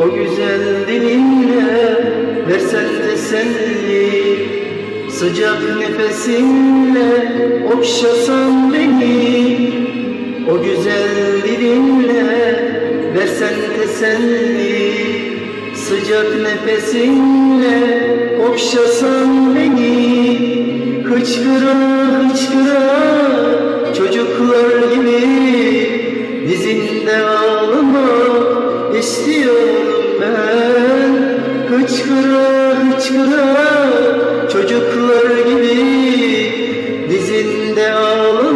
O güzel dilinle versen teselli Sıcak nefesinle okşasan beni. O güzel dilinle versen teselli Sıcak nefesinle okşasan beni. Hıçkıra hıçkıra hıçkırı hıçkırı çocuklar gibi dizinde ağlar.